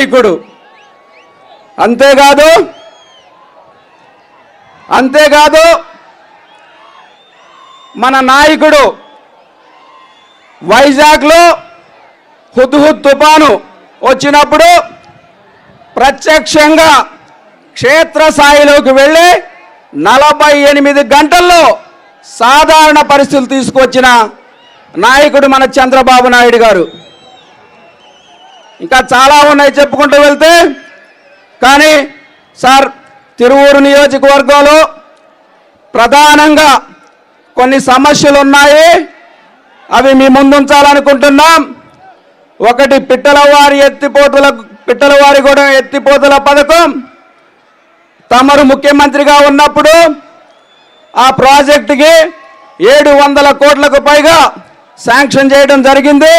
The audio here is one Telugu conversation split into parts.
నాయకుడు. అంతేకాదు అంతేకాదు మన నాయకుడు వైజాగ్లో హుద్హుద్ తుఫాను వచ్చినప్పుడు ప్రత్యక్షంగా క్షేత్రస్థాయిలోకి వెళ్ళి నలభై ఎనిమిది గంటల్లో సాధారణ పరిస్థితులు తీసుకొచ్చిన నాయకుడు మన చంద్రబాబు నాయుడు గారు. ఇంకా చాలా ఉన్నాయి చెప్పుకుంటూ వెళ్తే. కానీ సార్ తిరువూరు నియోజకవర్గంలో ప్రధానంగా కొన్ని సమస్యలు ఉన్నాయి అవి మీ ముందుంచాలనుకుంటున్నాం. ఒకటి పిట్టలవారి ఎత్తిపోతుల పిట్టలవారి కూడా ఎత్తిపోతుల పథకం. తమరు ముఖ్యమంత్రిగా ఉన్నప్పుడు ఆ ప్రాజెక్టుకి ఏడు వందల కోట్లకు పైగా శాంక్షన్ చేయడం జరిగింది.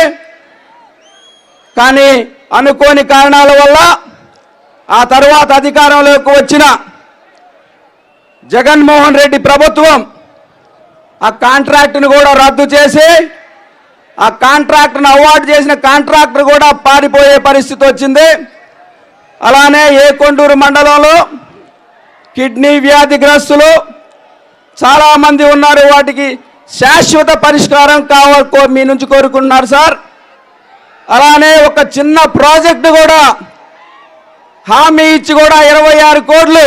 కానీ అనుకోని కారణాల వల్ల ఆ తర్వాత అధికారంలోకి వచ్చిన జగన్మోహన్ రెడ్డి ప్రభుత్వం ఆ కాంట్రాక్ట్ను కూడా రద్దు చేసి ఆ కాంట్రాక్ట్ను అవార్డు చేసిన కాంట్రాక్టర్ కూడా పారిపోయే పరిస్థితి వచ్చింది. అలానే ఏ మండలంలో కిడ్నీ వ్యాధిగ్రస్తులు చాలామంది ఉన్నారు. వాటికి శాశ్వత పరిష్కారం కావాలి మీ నుంచి కోరుకుంటున్నారు సార్. అలానే ఒక చిన్న ప్రాజెక్టు కూడా. హామీ ఇచ్చి కూడా ఇరవై ఆరు కోట్లు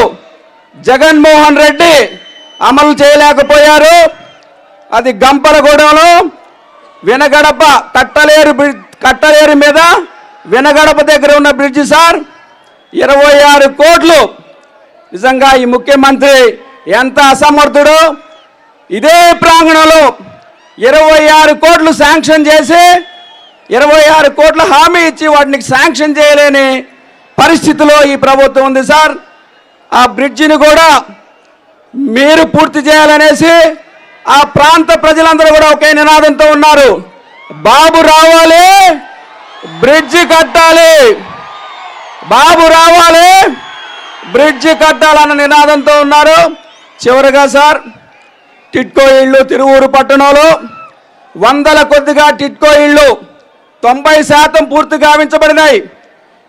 జగన్మోహన్ రెడ్డి అమలు చేయలేకపోయారు. అది గంపలగూడెంలో వినగడప కట్టలేరు బ్రిడ్జ్ కట్టలేరు మీద వినగడప దగ్గర ఉన్న బ్రిడ్జ్ సార్ ఇరవై ఆరు కోట్లు. నిజంగా ఈ ముఖ్యమంత్రి ఎంత అసమర్థుడు. ఇదే ప్రాంగణంలో ఇరవై ఆరు కోట్లు శాంక్షన్ చేసి ఇరవై ఆరు కోట్ల హామీ ఇచ్చి వాటిని శాంక్షన్ చేయలేని పరిస్థితిలో ఈ ప్రభుత్వం ఉంది సార్. ఆ బ్రిడ్జిని కూడా మీరు పూర్తి చేయాలనేసి ఆ ప్రాంత ప్రజలందరూ కూడా ఒకే నినాదంతో ఉన్నారు. బాబు రావాలి బ్రిడ్జి కట్టాలి. బాబు రావాలి బ్రిడ్జి కట్టాలన్న నినాదంతో ఉన్నారు. చివరిగా సార్ టిట్కో ఇళ్ళు తిరువూరు పట్టణంలో వందల కొద్దిగా టిట్కో ఇళ్ళు తొంభై శాతం పూర్తి గావించబడినాయి.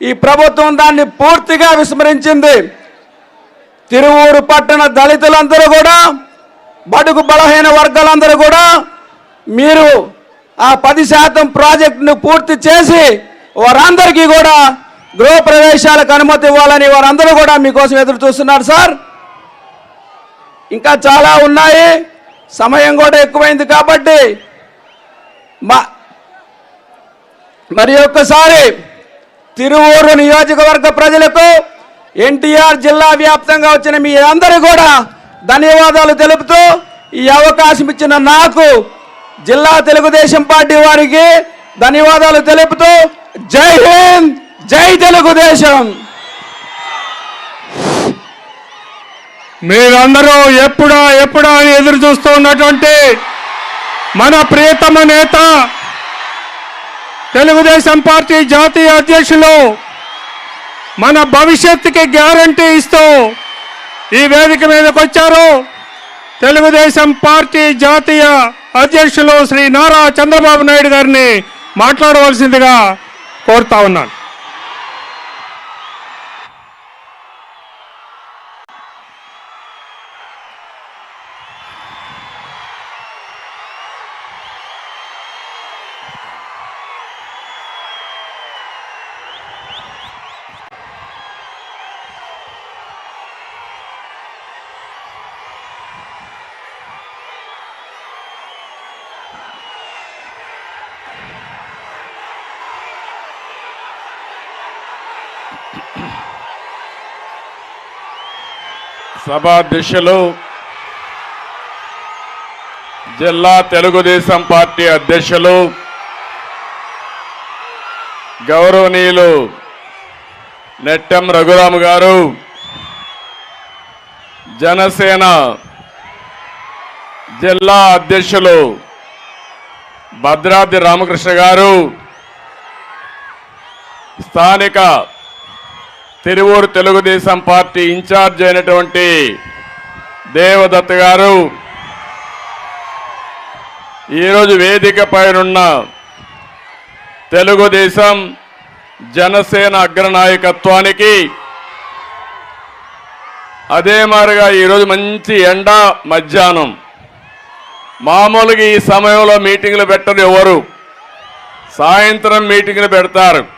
ఈ ప్రభుత్వం దాన్ని పూర్తిగా విస్మరించింది. తిరువూరు పట్టణ దళితులందరూ కూడా బడుగు బలహీన వర్గాలందరూ కూడా మీరు ఆ పది శాతం ప్రాజెక్టును పూర్తి చేసి వారందరికీ కూడా గృహప్రవేశాలకు అనుమతి ఇవ్వాలని వారందరూ కూడా మీకోసం ఎదురు చూస్తున్నారు సార్. ఇంకా చాలా ఉన్నాయి. సమయం కూడా ఎక్కువైంది కాబట్టి మా మరి ఒక్కసారి తిరువూరు నియోజకవర్గ ప్రజలకు ఎన్టీఆర్ జిల్లా వ్యాప్తంగా వచ్చిన మీ అందరూ కూడా ధన్యవాదాలు తెలుపుతూ ఈ అవకాశం ఇచ్చిన నాకు జిల్లా తెలుగుదేశం పార్టీ వారికి ధన్యవాదాలు తెలుపుతూ జై హింద్ జై తెలుగుదేశం. మీరందరూ ఎప్పుడా ఎప్పుడా అని ఎదురు చూస్తూ ఉన్నటువంటి మన ప్రియతమ నేత తెలుగుదేశం పార్టీ జాతీయ అధ్యక్షులు మన భవిష్యత్తుకి గ్యారంటీ ఇస్తూ ఈ వేదిక మీదకి వచ్చారు తెలుగుదేశం పార్టీ జాతీయ అధ్యక్షులు శ్రీ నారా చంద్రబాబు నాయుడు గారిని మాట్లాడవలసిందిగా కోరుతా ఉన్నాను. సభాధ్యక్షులు జిల్లా తెలుగుదేశం పార్టీ అధ్యక్షులు గౌరవనీయులు నెట్టెం రఘురాము గారు జనసేన జిల్లా అధ్యక్షులు భద్రాద్రి రామకృష్ణ గారు స్థానిక తిరువూరు తెలుగుదేశం పార్టీ ఇన్ఛార్జ్ అయినటువంటి దేవదత్త గారు ఈరోజు వేదిక పైనున్న తెలుగుదేశం జనసేన అగ్రనాయకత్వానికి అదే మారిగా ఈరోజు మంచి ఎండ మధ్యాహ్నం. మామూలుగా ఈ సమయంలో మీటింగ్లు పెట్టరు ఎవరు. సాయంత్రం మీటింగ్లు పెడతారు.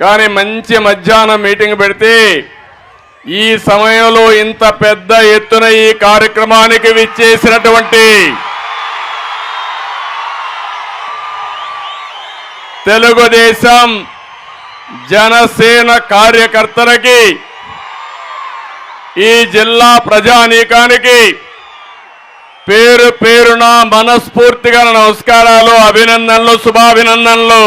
కానీ మంచి మధ్యాహ్నం మీటింగ్ పెడితే ఈ సమయంలో ఇంత పెద్ద ఎత్తున ఈ కార్యక్రమానికి విచ్చేసినటువంటి తెలుగుదేశం జనసేన కార్యకర్తలకి ఈ జిల్లా ప్రజానీకానికి పేరు పేరున మనస్ఫూర్తిగా నమస్కారాలు అభినందనలు శుభాభినందనలు.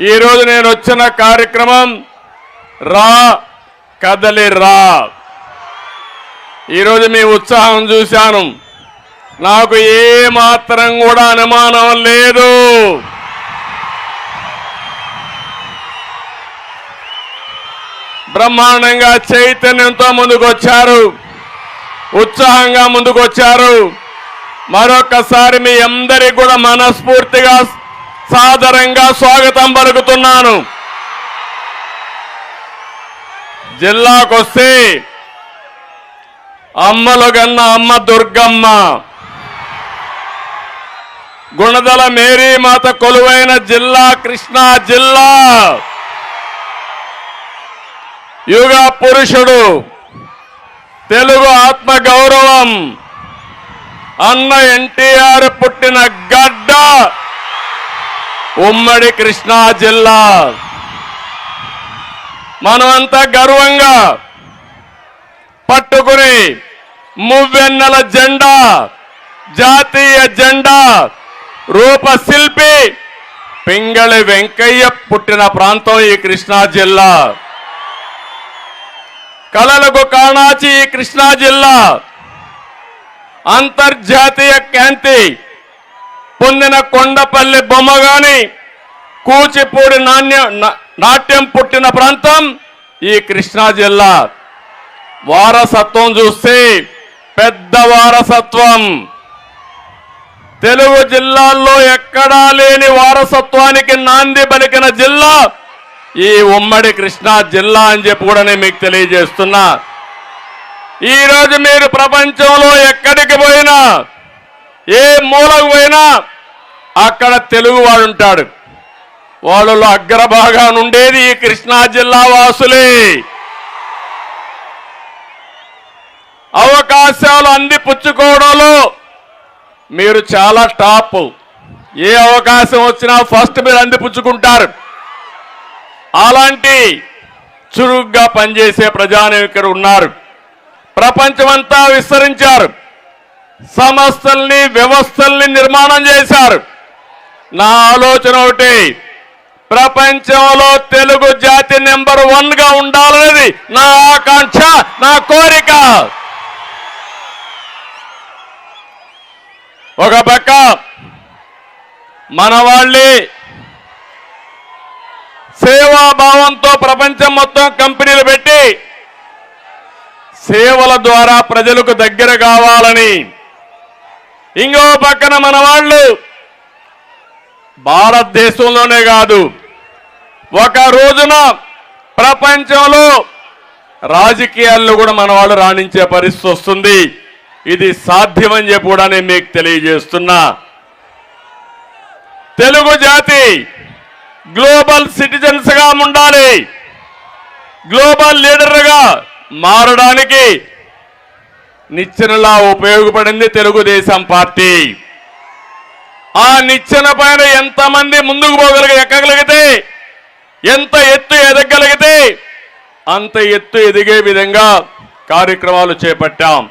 ఈరోజు నేను వచ్చిన కార్యక్రమం రా కదలి రా. ఈరోజు మీ ఉత్సాహం చూశాను. నాకు ఏ మాత్రం కూడా అనుమానం లేదు. బ్రహ్మాండంగా చైతన్యంతో ముందుకొచ్చారు. ఉత్సాహంగా ముందుకొచ్చారు. మరొకసారి మీ అందరికి కూడా మనస్ఫూర్తిగా సాదరంగా స్వాగతం పలుకుతున్నాను. జిల్లాకొస్తే అమ్మలు గన్న అమ్మ దుర్గమ్మ. గుణదల మేరీమాత కొలువైన జిల్లా కృష్ణా జిల్లా. యుగ పురుషుడు తెలుగు ఆత్మ గౌరవం. అన్న ఎన్టీఆర్ పుట్టిన గడ్డ. ఉమ్మడి కృష్ణా జిల్లా. మనమంతా గర్వంగా పట్టుకుని మువ్వెన్నెల జెండా జాతీయ జెండా రూపశిల్పి పింగళి వెంకయ్య పుట్టిన ప్రాంతం ఈ కృష్ణా జిల్లా. కళలకు కాణాచి ఈ కృష్ణా జిల్లా. అంతర్జాతీయ క్యాంతి పొందిన కొండపల్లి బొమ్మ గాని కూచిపూడి నాణ్య నా- నాట్యం పుట్టిన ప్రాంతం ఈ కృష్ణా జిల్లా. వారసత్వం చూస్తే పెద్ద వారసత్వం. తెలుగు జిల్లాల్లో ఎక్కడా లేని వారసత్వానికి నాంది పలికిన జిల్లా ఈ ఉమ్మడి కృష్ణా జిల్లా అని చెప్పి కూడా నేను మీకు తెలియజేస్తున్నా. ఈ రోజు మీరు ప్రపంచంలో ఎక్కడికి పోయినా ఏ మూలకు పోయినా అక్కడ తెలుగు వాడు ఉంటాడు. వాళ్ళలో అగ్రభాగాన ఉండేది ఈ కృష్ణా జిల్లా వాసులే. అవకాశాలు అందిపుచ్చుకోవడంలో మీరు చాలా టాప్. ఏ అవకాశం వచ్చినా ఫస్ట్ మీరు అందిపుచ్చుకుంటారు అలాంటి చురుగ్గా పనిచేసే ప్రజానాయకులు ఉన్నారు. ప్రపంచమంతా విస్తరించారు. సంస్థల్ని వ్యవస్థల్ని నిర్మాణం చేశారు. నా ఆలోచన ఒకటి ప్రపంచంలో తెలుగు జాతి నెంబర్ వన్గా ఉండాలనేది నా ఆకాంక్ష నా కోరిక. ఒక పక్క మన వాళ్ళే సేవాభావంతో ప్రపంచం మొత్తం కంపెనీలు పెట్టి సేవల ద్వారా ప్రజలకు దగ్గర కావాలని ఇంకో పక్కన మన వాళ్ళు భారతదేశంలోనే కాదు. ఒక రోజున ప్రపంచంలో రాజకీయాల్లో కూడా మన వాళ్ళు రాణించే పరిస్థితి వస్తుంది. ఇది సాధ్యమని చెప్పి కూడా నేను మీకు తెలియజేస్తున్నా. తెలుగు జాతి గ్లోబల్ సిటిజన్స్గా ఉండాలి. గ్లోబల్ లీడర్గా మారడానికి నిచ్చెనలా ఉపయోగపడింది తెలుగుదేశం పార్టీ. ఆ నిచ్చెన పైన ఎంతమంది ముందుకు పోగలిగి ఎక్కగలిగితే ఎంత ఎత్తు ఎదగలిగితే అంత ఎత్తు ఎదిగే విధంగా కార్యక్రమాలు చేపట్టాం.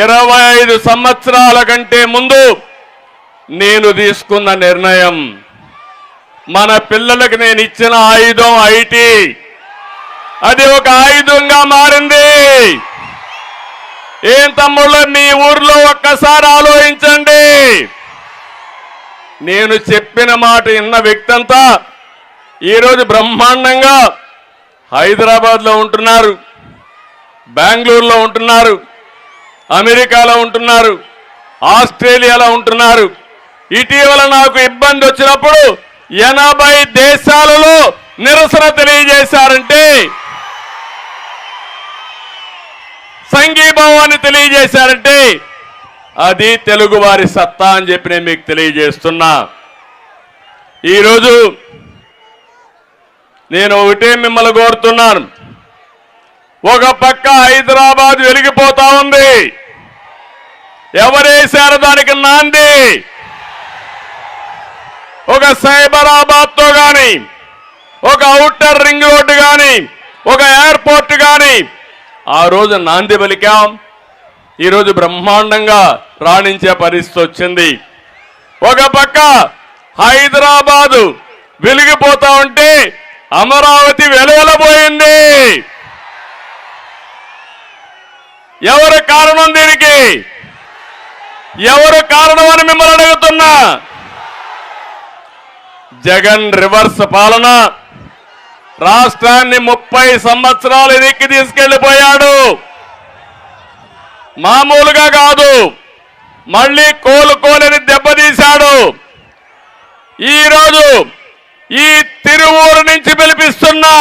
ఇరవై ఐదు సంవత్సరాల కంటే ముందు నేను తీసుకున్న నిర్ణయం మన పిల్లలకు నేను ఇచ్చిన ఆయుధం ఐటీ. అది ఒక ఆయుధంగా మారింది. ఏం తమ్ముళ్ళు మీ ఊర్లో ఒక్కసారి ఆలోచించండి. నేను చెప్పిన మాట విన్న వ్యక్తి అంతా ఈరోజు బ్రహ్మాండంగా హైదరాబాద్లో ఉంటున్నారు బెంగళూరులో ఉంటున్నారు అమెరికాలో ఉంటున్నారు ఆస్ట్రేలియాలో ఉంటున్నారు. ఇటీవల నాకు ఇబ్బంది వచ్చినప్పుడు ఎనభై దేశాలలో నిరసన తెలియజేశారంటే సంఘీభావాన్ని తెలియజేశారంటే అది తెలుగువారి సత్తా అని చెప్పి నేను మీకు తెలియజేస్తున్నా. ఈరోజు నేను ఒకటే మిమ్మల్ని కోరుతున్నాను. ఒక పక్క హైదరాబాద్ వెలిగిపోతా ఉంది. ఎవరేశారు దానికి నాంది? ఒక సైబరాబాద్తో గాని ఒక అవుటర్ రింగ్ రోడ్డు గాని ఒక ఎయిర్పోర్ట్ గాని ఆ రోజు నాంది పలికాం. ఈరోజు బ్రహ్మాండంగా రాణించే పరిస్థితి వచ్చింది. ఒక పక్క హైదరాబాదు వెలిగిపోతా ఉంటే అమరావతి వెలువలబోయింది. ఎవరు కారణం దీనికి? ఎవరు కారణం అని మిమ్మల్ని అడుగుతున్నా? జగన్ రివర్స్ పాలన. రాష్ట్రాన్ని ముప్పై సంవత్సరాలు ఎదిక్కి తీసుకెళ్ళిపోయాడు మామూలుగా కాదు. మళ్ళీ కోలుకోలేని దెబ్బతీశాడు. ఈరోజు ఈ తిరువూరు నుంచి పిలిపిస్తున్నా